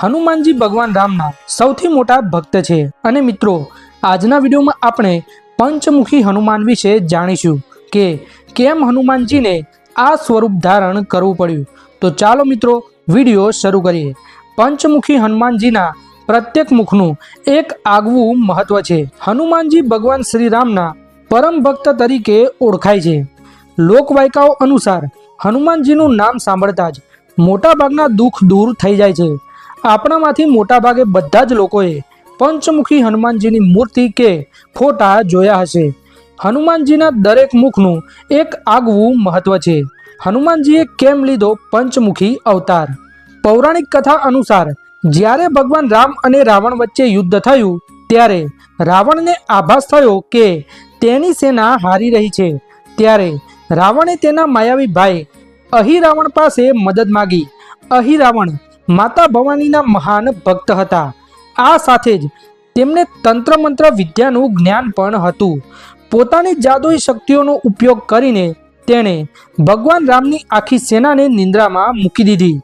હનુમાનજી ભગવાન રામના સૌથી મોટા ભક્ત છે. અને મિત્રો, આજના વિડીયોમાં આપણે પંચમુખી હનુમાન વિશે જાણીશું કે કેમ હનુમાનજીને આ સ્વરૂપ ધારણ કરવું પડ્યું. તો ચાલો મિત્રો, વીડિયો શરૂ કરીએ. પંચમુખી હનુમાનજીના પ્રત્યેક મુખનું એક આગવું મહત્વ છે. હનુમાનજી ભગવાન શ્રી રામના પરમ ભક્ત તરીકે ઓળખાય છે. લોકવાયકાઓ અનુસાર હનુમાનજીનું નામ સાંભળતા જ મોટાભાગના દુઃખ દૂર થઈ જાય છે. આપણામાંથી મોટાભાગે બધા જ લોકોએ પંચમુખી હનુમાનજીની મૂર્તિ કે ફોટા જોયા હશે. હનુમાનજીના દરેક મુખનું એક આગવું મહત્વ છે. હનુમાનજીએ કેમ લીધો પંચમુખી અવતાર? પૌરાણિક કથા અનુસાર, જ્યારે ભગવાન રામ અને રાવણ વચ્ચે યુદ્ધ થયું, ત્યારે રાવણને આભાસ થયો કે તેની સેના હારી રહી છે. ત્યારે રાવણે તેના માયાવી ભાઈ અહિરાવણ પાસે મદદ માગી. અહિરાવણ માતા ભવાનીના મહાન ભક્ત હતા. આ સાથે જ તેમને તંત્ર મંત્ર વિદ્યાનું જ્ઞાન પણ હતું. પોતાની જાદુઈ શક્તિઓનો ઉપયોગ કરીને તેણે ભગવાન રામની આખી સેનાને નિંદ્રામાં મૂકી દીધી.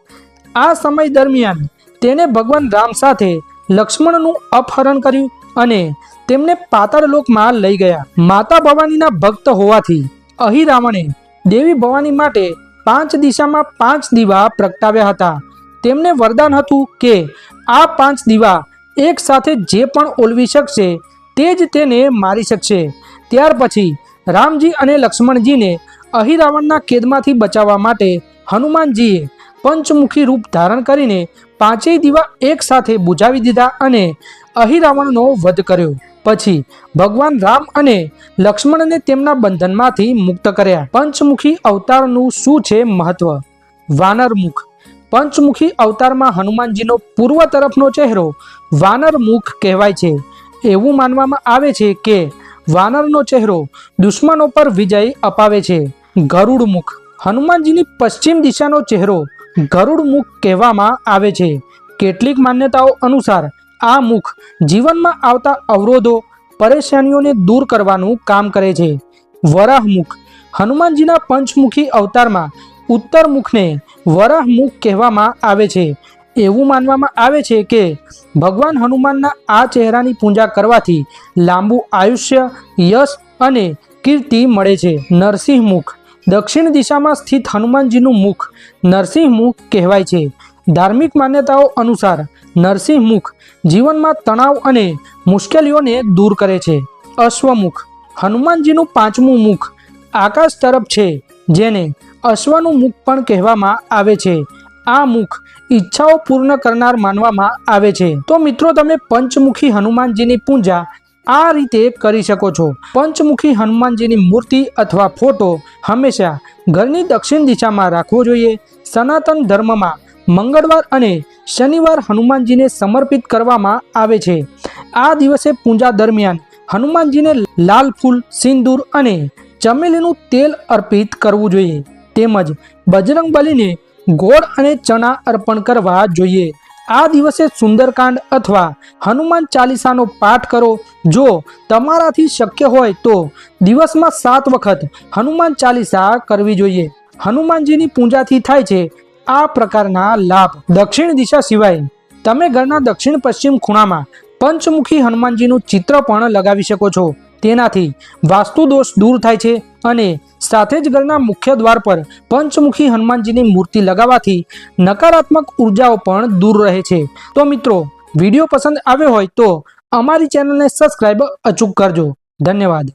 આ સમય દરમિયાન તેણે ભગવાન રામ સાથે લક્ષ્મણનું અપહરણ કર્યું અને તેમને પાતાળલોકમાં લઈ ગયા. માતા ભવાનીના ભક્ત હોવાથી અહિરાવણે દેવી ભવાની માટે પાંચ દિશામાં પાંચ દીવા પ્રગટાવ્યા હતા. તેમને વરદાન હતું કે આ પાંચ દીવા એક સાથે જે પણ ઓલવી શકશે, તે જ તેને મારી શકશે. ત્યાર પછી રામજી અને લક્ષ્મણજીને અહિરાવણના કેદમાંથી બચાવવા માટે હનુમાનજીએ પંચમુખી રૂપ ધારણ કરીને પાંચેય દીવા એક સાથે બુજાવી દીધા અને અહિરાવણનો વધ કર્યો. પછી ભગવાન રામ અને લક્ષ્મણને તેમના બંધનમાંથી મુક્ત કર્યા. પંચમુખી અવતારનું શું છે મહત્વ? વાનરમુખ પંચમુખી અવતારમાં હનુમાનજીનો પૂર્વ તરફનો ચહેરો વાનરમુખ કહેવાય છે. એવું માનવામાં આવે છે કે વાનરનો ચહેરો દુશ્મનો પર વિજય અપાવે છે. ગરુડ મુખ. હનુમાનજીની પશ્ચિમ દિશાનો ચહેરો ગરુડ મુખ કહેવામાં આવે છે. કેટલીક માન્યતાઓ અનુસાર આ મુખ જીવનમાં આવતા અવરોધો, પરેશાનીઓને દૂર કરવાનું કામ કરે છે. વરાહ મુખ. હનુમાનજીના પંચમુખી અવતારમાં ઉત્તર મુખને વરાહ મુખ કહેવામાં આવે છે. એવું માનવામાં આવે છે કે ભગવાન હનુમાનના આ ચહેરાની પૂજા કરવાથી લાંબુ આયુષ્ય, યશ અને કીર્તિ મળે છે. નરસિંહ મુખ. દક્ષિણ દિશામાં સ્થિત હનુમાનજીનું મુખ નરસિંહ મુખ કહેવાય છે. ધાર્મિક માન્યતાઓ અનુસાર નરસિંહ મુખ જીવનમાં તણાવ અને મુશ્કેલીઓને દૂર કરે છે. અશ્વમુખ. હનુમાનજીનું પાંચમું મુખ આકાશ તરફ છે, જેને અશ્વનું મુખ પણ કહેવામાં આવે છે. આ મુખ ઈચ્છાઓ પૂર્ણ કરનાર માનવામાં આવે છે. તો મિત્રો, તમે પંચમુખી હનુમાનજીની પૂજા આ રીતે કરી શકો છો. પંચમુખી હનુમાનજીની મૂર્તિ અથવા ફોટો હંમેશા ઘરની દક્ષિણ દિશામાં રાખવો જોઈએ. સનાતન ધર્મમાં મંગળવાર અને શનિવાર હનુમાનજીને સમર્પિત કરવામાં આવે છે. આ દિવસે પૂજા દરમિયાન હનુમાનજીને લાલ ફૂલ, સિંદૂર અને ચમેલીનું તેલ અર્પિત કરવું જોઈએ. તેમજ બજરંગ બલીને ગોળ અને ચણા અર્પણ કરવા જોઈએ. આ દિવસે સુંદરકાંડ અથવા હનુમાન ચાલીસાનો પાઠ કરો. જો તમારાથી શક્ય હોય તો દિવસમાં સાત વખત હનુમાન ચાલીસા કરવી જોઈએ. હનુમાનજીની પૂજાથી થાય છે આ પ્રકારના લાભ. દક્ષિણ દિશા સિવાય તમે ઘરના દક્ષિણ પશ્ચિમ ખૂણામાં પંચમુખી હનુમાનજીનું ચિત્ર પણ લગાવી શકો છો. તેનાથી વાસ્તુ દોષ દૂર થાય છે અને સાથે જ ઘરના મુખ્ય દ્વાર પર પંચમુખી હનુમાનજીની મૂર્તિ લગાવવાથી નકારાત્મક ઉર્જાઓ પણ દૂર રહે છે. તો મિત્રો, વીડિયો પસંદ આવ્યો હોય તો અમારી ચેનલને સબસ્ક્રાઈબ અચૂક કરજો. ધન્યવાદ.